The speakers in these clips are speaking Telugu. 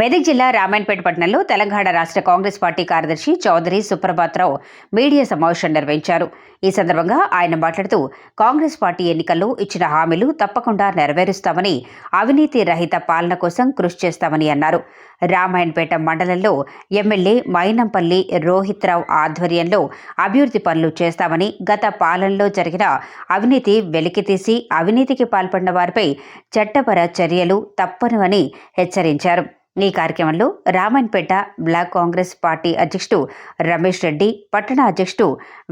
మెదక్ జిల్లా రామాయణపేట పట్టణంలో తెలంగాణ రాష్ట్ర కాంగ్రెస్ పార్టీ కార్యదర్శి చౌదరి సుప్రభాత్రావు మీడియా సమావేశం నిర్వహించారు. ఈ సందర్భంగా ఆయన మాట్లాడుతూ కాంగ్రెస్ పార్టీ ఎన్నికల్లో ఇచ్చిన హామీలు తప్పకుండా నెరవేరుస్తామని అవినీతి రహిత పాలన కోసం కృషి చేస్తామని అన్నారు. రామాయణపేట మండలంలో ఎమ్మెల్యే మైనంపల్లి రోహిత్రావు ఆధ్వర్యంలో అభివృద్ధి పనులు చేస్తామని గత పాలనలో జరిగిన అవినీతి వెలికితీసి అవినీతికి పాల్పడిన వారిపై చట్టపర చర్యలు తప్పను అని హెచ్చరించారు. ఈ కార్యక్రమంలో రామన్పేట బ్లాక్ కాంగ్రెస్ పార్టీ అధ్యక్షుడు రమేష్ రెడ్డి పట్టణ అధ్యక్షుడు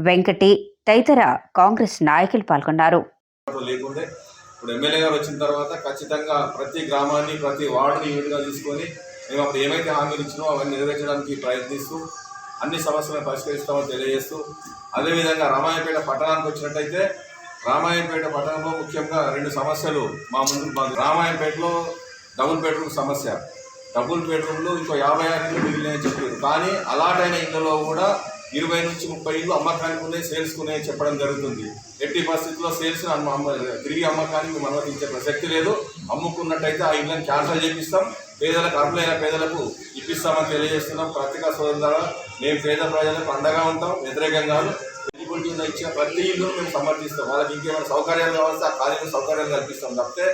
వెంకటి తదితర కాంగ్రెస్ నాయకులు పాల్గొన్నారు. ఇప్పుడు ఎమ్మెల్యే గారు వచ్చిన తర్వాత ఖచ్చితంగా ప్రతి గ్రామాన్ని ప్రతి వార్డుని యూనిట్గా తీసుకొని మేము అప్పుడు ఏమైతే హామీలు ఇచ్చినో అవన్నీ నెరవేర్చడానికి ప్రయత్నిస్తూ అన్ని సమస్యలను పరిష్కరిస్తామని తెలియజేస్తూ అదేవిధంగా రామాయపేట పట్టణానికి వచ్చినట్టయితే రామాయణపేట పట్టణంలో ముఖ్యంగా రెండు సమస్యలు మా ముందు మా డబుల్ బెడ్రూమ్ సమస్య. డబుల్ బెడ్రూమ్లు ఇంకో యాభై ఆరు ఇళ్ళు మిగిలినాయని చెప్పారు. కానీ అలాటైన అయిన ఇళ్ళలో కూడా ఇరవై నుంచి ముప్పై ఇళ్ళు అమ్మకానికి ఉన్నాయి సేల్స్ ఉన్నాయి చెప్పడం జరుగుతుంది. ఎట్టి పరిస్థితుల్లో సేల్స్ తిరిగి అమ్మకానికి అనుమతించే ప్రసక్తి లేదు. అమ్ముకున్నట్టయితే ఆ ఇళ్ళని క్యాన్సల్ చేపిస్తాం. పేదలకు అర్హులైన పేదలకు ఇప్పిస్తామని తెలియజేస్తున్నాం. పత్రికా సోదరుల ద్వారా మేము పేద ప్రజలకు అండగా ఉంటాం వ్యతిరేకం కాదు. ఎలిజిబిలిటీ ఉన్న ఇచ్చిన ప్రతి ఇల్లు మేము సమర్థిస్తాం. వాళ్ళకి ఇంకేమైనా సౌకర్యాలు కావాల్సి ఆ ఖాళీలో సౌకర్యాలు కల్పిస్తాం తప్పితే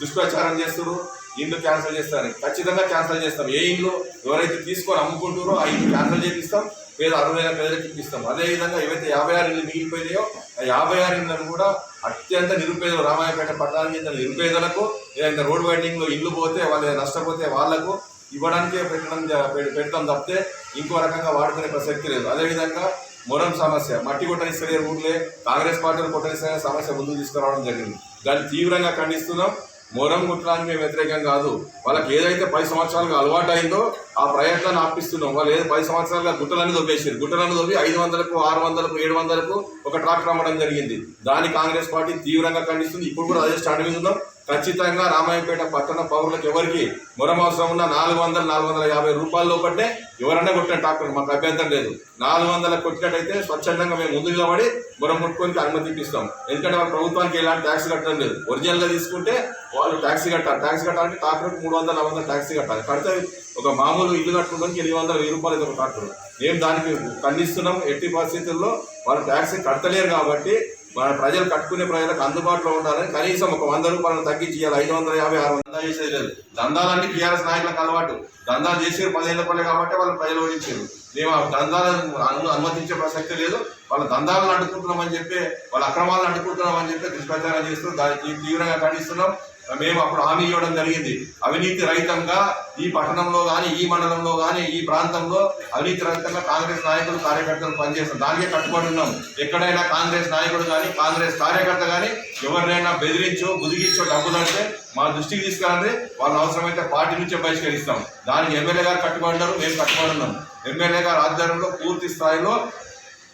దుష్ప్రచారం చేస్తున్నారు ఇల్లు క్యాన్సిల్ చేస్తారని. ఖచ్చితంగా క్యాన్సిల్ చేస్తాం. ఏ ఇల్లు ఎవరైతే తీసుకొని అమ్ముకుంటారో ఆ ఇల్లు క్యాన్సిల్ చేపిస్తాం. పేద అరువైన పేదలకు ఇప్పిస్తాం అదేవిధంగా ఏవైతే యాభై ఆరు ఇళ్ళు మిగిలిపోయినాయో ఆ యాభై ఆరు ఇళ్ళను కూడా అత్యంత నిరుపేదలు రామాయపేట పట్టణానికి చెందిన నిరుపేదలకు ఏదైనా రోడ్ వైడింగ్లో ఇల్లు పోతే వాళ్ళు నష్టపోతే వాళ్ళకు ఇవ్వడానికే పెట్టడం పె- పెడతాం తప్పితే ఇంకో రకంగా వాడుకునే ప్రసక్తి లేదు. అదేవిధంగా మొరం సమస్య మట్టి కొట్టనిస్తలే ఊర్లే కాంగ్రెస్ పార్టీలు కొట్టనిస్తలే సమస్య ముందుకు తీసుకురావడం జరిగింది. దాన్ని తీవ్రంగా ఖండిస్తున్నాం. మొరం కుట్టడానికి మేము వ్యతిరేకం కాదు. వాళ్ళకి ఏదైతే పది సంవత్సరాలుగా అలవాటు అయిందో ఆ ప్రయత్నాన్ని ఆపిస్తున్నాం. వాళ్ళు ఏదో పది సంవత్సరాలుగా గుట్టలన్నీ దొబ్బేసారు గుట్టలను దొబ్బి ఐదు వందలకు ఆరు వందలకు ఏడు వందలకు ఒక ట్రాక్టర్ అమ్మడం జరిగింది. దాన్ని కాంగ్రెస్ పార్టీ తీవ్రంగా ఖండిస్తుంది. ఇప్పుడు కూడా అదే స్టాండ్ మీద ఉన్నాం ఖచ్చితంగా రామాయపేట పట్టణ పౌరులకు ఎవరికి మురమవసరం అవసరం ఉన్న నాలుగు వందల నాలుగు వందల యాభై రూపాయల్లో లోపటే ఎవరన్నా కొట్టిన ట్రాక్టర్ మాకు అభ్యంతరం లేదు. నాలుగు వందల కొట్టినట్టయితే స్వచ్ఛందంగా మేము ముందు నిలబడి మురం కొట్టుకొని అనుమతి ఇప్పిస్తాం. ఎందుకంటే వాళ్ళ ప్రభుత్వానికి ఎలాంటి ట్యాక్స్ కట్టడం లేదు. ఒరిజినల్గా తీసుకుంటే వాళ్ళు ట్యాక్సీ కట్టాలి. ట్యాక్స్ కట్టాలంటే ట్రాక్టర్కి మూడు వందల నాలుగు వందల ట్యాక్స్ కట్టాలి. కడితే ఒక మామూలు ఇల్లు కట్టుకోవడానికి ఎనిమిది వందల వెయ్యి రూపాయలు ఇది ఒక ట్రాక్టర్. మేము దానికి ఖండిస్తున్నాం. ఎట్టి పరిస్థితుల్లో వాళ్ళు ట్యాక్స్ కట్టలేరు కాబట్టి మన ప్రజలు కట్టుకునే ప్రజలకు అందుబాటులో ఉండాలని కనీసం ఒక వంద రూపాయలను తగ్గించి ఇవ్వాలి ఐదు వందల యాభై ఆరు వందల. చేసేది లేదు. దందాలన్నీ టీఆర్ఎస్ నాయకులకు అలవాటు. దందాలు చేసారు పదిహేను రూపాయలు కాబట్టి వాళ్ళు ప్రజలు ఓడించారు మేము ఆ దందాలను అనుమతించే ప్రసక్తి లేదు. వాళ్ళ దందాలను అడ్డుకుంటున్నామని చెప్పి వాళ్ళ అక్రమాలను అడ్డుకుంటున్నామని చెప్పి దుష్ప్రచారం చేస్తూ దానికి తీవ్రంగా ఖండిస్తున్నాం. మేము అప్పుడు హామీ ఇవ్వడం జరిగింది. అవినీతి రహితంగా ఈ పట్టణంలో కానీ ఈ మండలంలో కానీ ఈ ప్రాంతంలో అవినీతి రహితంగా కాంగ్రెస్ నాయకులు కార్యకర్తలు పనిచేస్తాం దానికే కట్టుబడి ఉన్నాం. ఎక్కడైనా కాంగ్రెస్ నాయకుడు కానీ కాంగ్రెస్ కార్యకర్త కానీ ఎవరినైనా బెదిరించో ముదిగించో డబ్బులు అంటే మా దృష్టికి తీసుకురండి. వాళ్ళు అవసరమైతే పార్టీ నుంచే బహిష్కరిస్తాం. దానికి ఎమ్మెల్యే గారు కట్టుబడి ఉన్నారు మేము కట్టుబడి ఉన్నాం. ఎమ్మెల్యే గారు ఆధ్వర్యంలో పూర్తి స్థాయిలో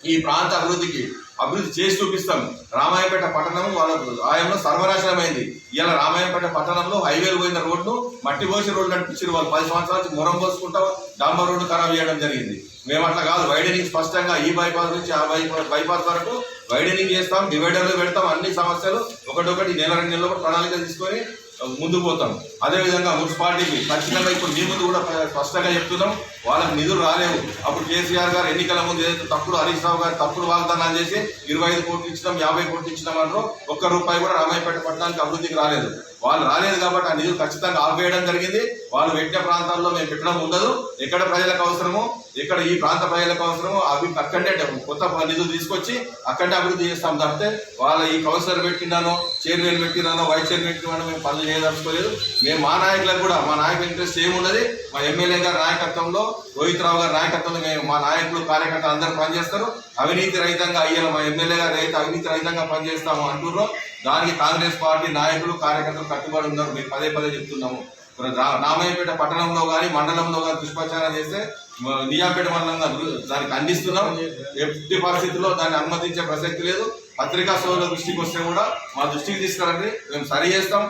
ఈ ప్రాంత అభివృద్ధికి అభివృద్ధి చేసి చూపిస్తాం. రామాయపేట పట్టణం వాళ్ళ ఆయనలో సర్వనాశనమైంది. ఇలా రామాయపేట పట్టణంలో హైవేలు పోయిన రోడ్డు మట్టి పోసి రోడ్డు నడిపించారు వాళ్ళు. పది సంవత్సరాల మొరం పోసుకుంటా డాంబర్ రోడ్డు ఖరాబ్ చేయడం జరిగింది. మేము అట్లా కాదు. వైడనింగ్ స్పష్టంగా ఈ బైపాస్ నుంచి ఆ బైపాస్ బైపాస్ వరకు వైడనింగ్ చేస్తాం డివైడర్లు పెడతాం అన్ని సమస్యలు ఒకటొకటి నెల రెండు నెలలు ప్రణాళిక తీసుకొని ముందుకు పోతాం. అదేవిధంగా మున్సిపాలిటీకి ఖచ్చితంగా ఇప్పుడు మీ ముందు కూడా స్పష్టంగా చెప్తున్నాం వాళ్ళకి నిధులు రాలేవు. అప్పుడు కేసీఆర్ గారు ఎన్నికల ముందు ఏదైతే తప్పుడు హరీష్ రావు గారు తప్పుడు వాగ్దానాలు చేసి ఇరవై ఐదు కోట్లు ఇచ్చినాం యాభై కోట్లు ఇచ్చినాం అంటారు ఒక్క రూపాయి కూడా రామాయపేట పట్టణానికి అభివృద్ధికి రాలేదు. వాళ్ళు రాలేదు కాబట్టి ఆ నిధులు ఖచ్చితంగా ఆపేయడం జరిగింది. వాళ్ళు పెట్టిన ప్రాంతాల్లో మేము పెట్టడం ఉండదు. ఎక్కడ ప్రజలకు అవసరమో ఇక్కడ ఈ ప్రాంత ప్రజలకు అవసరం అవి అక్కడే కొత్త నిధులు తీసుకొచ్చి అక్కడే అభివృద్ధి చేస్తాం తప్పితే వాళ్ళ ఈ కౌన్సిలర్ పెట్టినానో చైర్మన్ పెట్టినానో వైస్ చైర్మన్ పెట్టినానో మేము పనులు చేయదలుచుకోలేదు. మేము మా నాయకులకు కూడా మా నాయకుల ఇంట్రెస్ట్ ఏమున్నది? మా ఎమ్మెల్యే గారి నాయకత్వంలో రోహిత్ రావు గారి నాయకత్వంలో మేము మా నాయకులు కార్యకర్తలు అందరూ పనిచేస్తారు. అవినీతి రహితంగా అయ్యాలి మా ఎమ్మెల్యే గారు అయితే అవినీతి రహితంగా పనిచేస్తాము అంటున్నారో దానికి కాంగ్రెస్ పార్టీ నాయకులు కార్యకర్తలు కట్టుబడి ఉన్నారు. మేము పదే పదే చెప్తున్నాము. నామయ్యపేట పట్టణంలో కానీ మండలంలో కానీ దుష్ప్రచారం చేస్తే నియాపేట నిజాంపేట మండలంగా దానికి అందిస్తున్నాం. ఎట్టి పరిస్థితుల్లో దాన్ని అనుమతించే ప్రసక్తి లేదు. పత్రికా సోదరుల దృష్టికి వస్తే కూడా మా దృష్టికి తీసుకురండి. మేము సరి చేస్తాం.